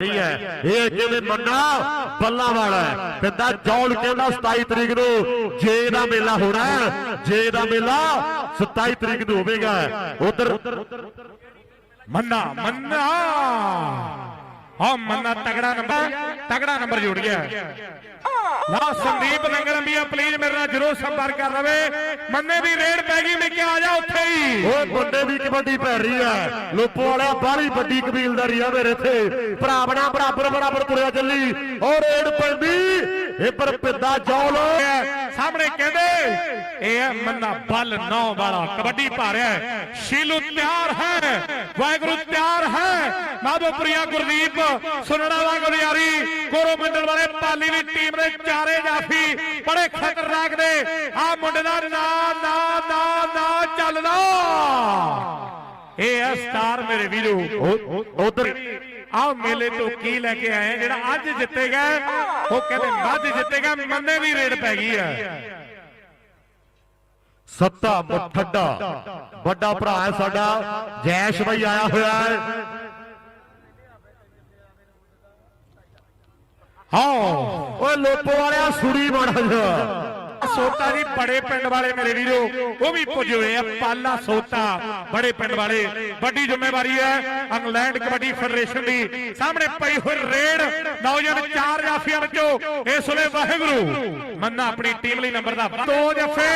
ਨਹੀਂ ਹੈ। ਇਹ ਕਹਿੰਦੇ ਮੰਨਾ ਬੱਲਾ ਵਾਲਾ ਹੈ। ਕਹਿੰਦਾ ਜੌਲ ਕਹਿੰਦਾ 27 ਤਰੀਕ ਨੂੰ ਜੇ ਦਾ ਮੇਲਾ ਹੋਣਾ ਜੇ ਦਾ ਮੇਲਾ 27 ਤਰੀਕ ਨੂੰ ਹੋਵੇਗਾ। ਉਧਰ ਮੰਨਾ ਮੰਨਾ। ਹਾਂ, ਮੰਨਾ ਤਗੜਾ ਨੰਬਰ ਤਗੜਾ ਨੰਬਰ ਜੁੜ ਗਿਆ। ਲਾ ਸੰਦੀਪ ਨੰਗਲੰਬੀਆ ਪਲੀਜ਼ ਮੇਰੇ ਨਾਲ ਜਰੂਰ ਸੰਪਰਕ ਕਰ ਲਵੇ ਮੰਨੇ ਦੀ ਰੇਡ ਪੈ ਗਈ, ਮੈਂ ਕਿਹਾ ਆ ਜਾ ਉੱਥੇ ਹੀ। ਓਏ ਮੁੰਡੇ ਦੀ ਕਬੱਡੀ ਪੈ ਰਹੀ ਹੈ ਲੋਪੋ ਵਾਲਿਆ ਬਾਹਲੀ ਵੱਡੀ ਕਬੀਲਦਾਰੀ ਆ ਮੇਰੇ ਇੱਥੇ। ਭਰਾ ਬਣਾ, ਬਰਾਬਰ ਬਰਾਬਰ ਤੁਰਿਆ ਚੱਲੀ। ਔਰ ਰੇਡ ਪੈਂਦੀ। ਇਹ ਪਰ ਪਿੱਦਾ ਜੌਲ ਸਾਹਮਣੇ ਕਹਿੰਦੇ, ਇਹ ਹੈ ਮੰਨਾ ਬਲ ਨੌ ਵਾਲਾ, ਕਬੱਡੀ ਪਾ ਸ਼ੀਲੂ ਤਿਆਰ ਹੈ, ਵਾਹਿਗੁਰੂ ਤਿਆਰ ਹੈ। ਮਾਧੋਪੁਰੀਆ ਗੁਰਦੀਪ ਸੁਣਨਾ ਵਾਲਾ ਗੁਰਿਆਰੀ ਕੋਰੋ ਮੰਡਲ ਵਾਲੇ ਪਾਲੀ ਦੀ ਟੀਮ ਦੇ ਚਾਰੇ ਜਾਫੀ, ਬੜੇ ਖਤਰਨਾਕ ਨੇ। ਆ ਮੁੰਡੇ ਦਾ ਨਾ ਨਾ ਨਾ ਨਾ ਚੱਲਦਾ। ਇਹ ਹੈ ਸਟਾਰ ਮੇਰੇ ਵੀਰੋ ਉਧਰ। ਆਹ ਮੇਲੇ ਤੋਂ ਕੀ ਲੈ ਕੇ ਆਏ ਜਿਹੜਾ ਅੱਜ ਜਿੱਤੇਗਾ, ਉਹ ਕਹਿੰਦੇ ਮੱਝ ਜਿੱਤੇਗਾ, ਮੰਨੇ ਦੀ ਰੇਡ ਪੈ ਗਈ ਹੈ ਸੱਤਾ ਮੁੱਠੱਡਾ, ਵੱਡਾ ਭਰਾ ਹੈ ਸਾਡਾ, ਜੈਸ਼ ਬਾਈ ਆਇਆ ਹੋਇਆ ਹੈ। ਹਾਂ, ਓਏ ਲੋਪੋ ਵਾਲਿਆ, ਸੁਰੀ ਬਣ ਜਾ ਸੋਤਾ ਜੀ, ਬੜੇ ਪਿੰਡ ਵਾਲੇ ਮੇਰੇ ਵੀਰੋ, ਉਹ ਵੀ ਪੁੱਜੇ ਹੋਏ ਆ, ਪਾਲਾ ਸੋਤਾ, ਬੜੇ ਪਿੰਡ ਵਾਲੇ। ਵੱਡੀ ਜ਼ਿੰਮੇਵਾਰੀ ਹੈ, ਇੰਗਲੈਂਡ ਕਬੱਡੀ ਫੈਡਰੇਸ਼ਨ ਦੀ। ਸਾਹਮਣੇ ਪਈ ਹੋਈ ਰੇਡ, ਨੌਜਵਾਨ ਚਾਰ ਜਾਫੀਆਂ ਵਿੱਚੋਂ, ਇਸ ਵੇਲੇ ਵਾਹਿਗੁਰੂ, ਮੰਨਾ ਆਪਣੀ ਟੀਮ ਲਈ ਨੰਬਰ ਦਾ ਦੋ ਜਫੇ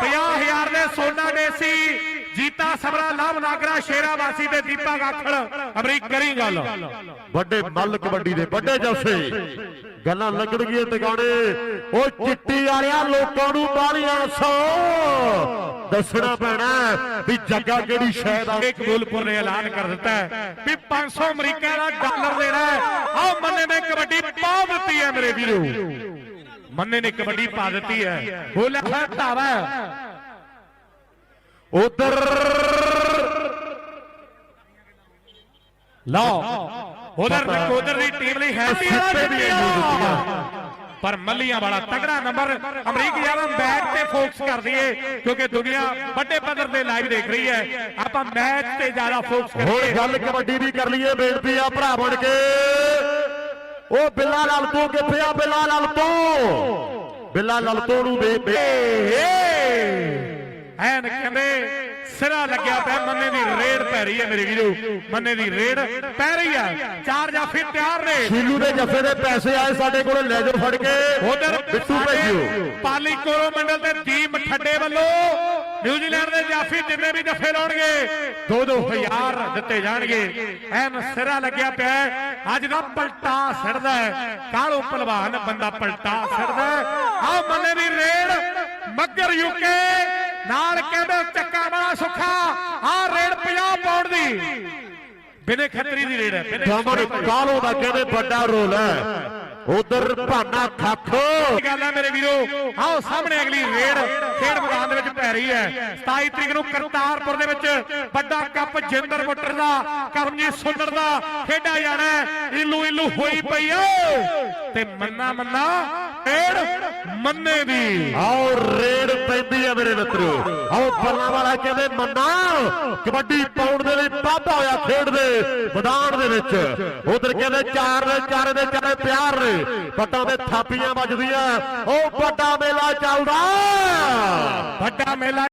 50000 ਦੇ ਸੋਨਾ ਦੇਸੀ, ਜੀਤਾ ਸਬਰਾ ਲਾਭ ਨਾਗਰਾ ਸ਼ੇਰਾ ਵਾਸੀ ਤੇ ਦੀਪਾ ਗਾਖੜ। ਅਮਰੀਕ ਕਰੀ ਗੱਲ। ਵੱਡੇ ਮੱਲ ਕਬੱਡੀ ਦੇ ਵੱਡੇ ਜਫ਼ੇ। ਗੱਲਾਂ ਲੱਗਣਗੀਆਂ ਟਿਕਾਣੇ। ਉਹ ਚਿੱਟੀ ਵਾਲਿਆ ਲੋਕਾਂ ਨੂੰ ਬਾਲੀਆਂ ਸੋ। ਦੱਸਣਾ ਪੈਣਾ ਵੀ ਜੱਗਾ ਕਿਹੜੀ ਸ਼ੈ ਦਾ ਕਬੂਲਪੁਰ ਨੇ ਐਲਾਨ ਕਰ ਦਿੱਤਾ ਵੀ 500 ਅਮਰੀਕਾ ਦਾ ਡਾਲਰ ਦੇਣਾ ਆਹ ਮੰਨੇ ਨੇ ਕਬੱਡੀ ਪਾ ਦਿੱਤੀ ਹੈ ਮੇਰੇ ਵੀਰੋ। ਮੰਨੇ ਨੇ ਕਬੱਡੀ ਪਾ ਦਿੱਤੀ ਹੈ। ਬੋਲਿਆ ਹੈ। ਧਾਵਾ ਉਧਰ। ਲਓ। ਉਧਰ ਨਕੋਦਰ ਦੀ ਟੀਮ ਲਈ ਹੈ ਸਿੱਪੇ ਵੀ ਇਹਨੂੰ ਦਿੱਤੀਆਂ। ਪਰ ਮੱਲੀਆਂ ਵਾਲਾ ਤਗੜਾ ਨੰਬਰ ਅਮਰੀਕ ਯਾਰਾਂ ਬੈਟ ਤੇ ਫੋਕਸ ਕਰ ਦਈਏ ਕਿਉਂਕਿ ਦੁਨੀਆ ਵੱਡੇ ਪੱਧਰ ਤੇ ਲਾਈਵ ਦੇਖ ਰਹੀ ਹੈ। ਆਪਾਂ ਮੈਚ ਤੇ ਜ਼ਿਆਦਾ ਫੋਕਸ ਹੁਣ ਕਰੀਏ ਗੱਲ ਕਬੱਡੀ ਦੀ ਕਰ ਲਈਏ ਬੇਨਤੀ ਆ ਭਰਾ ਬਣ ਕੇ। ਉਹ ਬਿੱਲਾ ਲਾਲ ਤੋਂ ਕਿੱਥੇ ਆ? ਬਿੱਲਾ ਲਾਲ ਤੋਂ। ਬਿੱਲਾ ਲਾਲ ਤੋਂ ਨੂੰ ਦੇ ਦੇ। ਐਨ ਕਹਿੰਦੇ ਸਿਰਾ ਲੱਗਿਆ ਪਿਆ ਮੰਨੇ ਦੀ ਰੇਡ ਪੈ ਰਹੀ ਹੈ ਮੇਰੇ ਵੀਰੋ ਮੰਨੇ ਦੀ ਰੇਡ ਪੈ ਰਹੀ ਹੈ ਚਾਰ ਜਾਫੀ ਤਿਆਰ ਨੇ। ਸ਼ੀਲੂ ਦੇ ਜੱਫੇ ਦੇ ਪੈਸੇ ਆਏ ਸਾਡੇ ਕੋਲ ਲੈ ਜਾਓ ਫੜ ਕੇ। ਉਧਰ ਬਿੱਟੂ ਭੇਜਿਓ। ਪਾਲੀ ਕੋਰੋ ਮੰਡਲ ਤੇ ਦੀਪ ਠੱਡੇ ਵੱਲੋਂ ਨਿਊਜ਼ੀਲੈਂਡ ਦੇ ਜਾਫੀ ਜਿੰਨੇ ਵੀ ਜੱਫੇ ਲਾਉਣਗੇ 2-2000 ਦਿੱਤੇ ਜਾਣਗੇ। ਐਨ ਸਿਰਾ ਲੱਗਿਆ ਪਿਆ। ਅੱਜ ਦਾ ਪਲਟਾ ਸਿਰਦਾ ਹੈ। ਕਾਲੋ ਪਹਿਲਵਾਨ ਬੰਦਾ ਪਲਟਾ ਸਿਰਦਾ ਆ ਮੰਨੇ ਦੀ ਰੇਡ ਮੱਗਰ ਯੂਕੇ ਨਾਲ ਕਹਿੰਦੇ ਚੱਕਾ ਵਾਲਾ ਸੁੱਖਾ ਆ ਰੇਡ 50 ਪਾਉਂਡ ਦੀ। ਬਿਨੇ ਖੱਤਰੀ ਦੀ ਰੇਡ ਹੈ ਬਿਨੇ ਕਾਲੋ ਦਾ ਕਹਿੰਦੇ ਵੱਡਾ ਰੋਲ ਹੈ। ਉਧਰ ਭਾਨਾ ਖੱਖ ਗੱਲ ਹੈ ਮੇਰੇ ਵੀਰੋ? ਆਓ ਸਾਹਮਣੇ ਅਗਲੀ ਰੇਡ ਖੇਡ ਮੈਦਾਨ ਦੇ ਵਿੱਚ ਪੈ ਰਹੀ ਹੈ। 27 ਤਰੀਕ ਨੂੰ ਕਰਤਾਰਪੁਰ ਦੇ ਵਿੱਚ ਵੱਡਾ ਕੱਪ ਜਿੰਦਰ ਮੁੱਟਰ ਦਾ ਕਰਮਜੀਤ ਸੁੰਦਰ ਦਾ ਖੇਡਿਆ ਜਾਣਾ। ਇਲੂ ਇਲੂ ਹੋਈ ਪਈ ਓ ਤੇ ਮੰਨਾ ਮੰਨਾ ਰੇਡ ਮੰਨੇ ਦੀ। ਆਓ ਰੇਡ ਪੈਂਦੀ ਹੈ ਮੇਰੇ ਮਿੱਤਰੋ। ਆਓ ਬੱਲਾ ਵਾਲਾ ਕਹਿੰਦੇ ਮੰਨਾ ਕਬੱਡੀ ਪਾਉਣ ਦੇ ਲਈ ਵਾਧਾ ਹੋਇਆ ਖੇਡ ਦੇ ਮੈਦਾਨ ਦੇ ਵਿੱਚ। ਉਧਰ ਕਹਿੰਦੇ ਚਾਰ ਦੇ ਚਾਰੇ ਦੇ ਚਾਰੇ ਪਿਆਰ ਨੇ। ਪੱਟਾਂ ਤੇ ਥਾਪੀਆਂ ਵੱਜਦੀਆਂ। ਉਹ ਵੱਡਾ ਮੇਲਾ ਚੱਲਦਾ। ਵੱਡਾ ਮੇਲਾ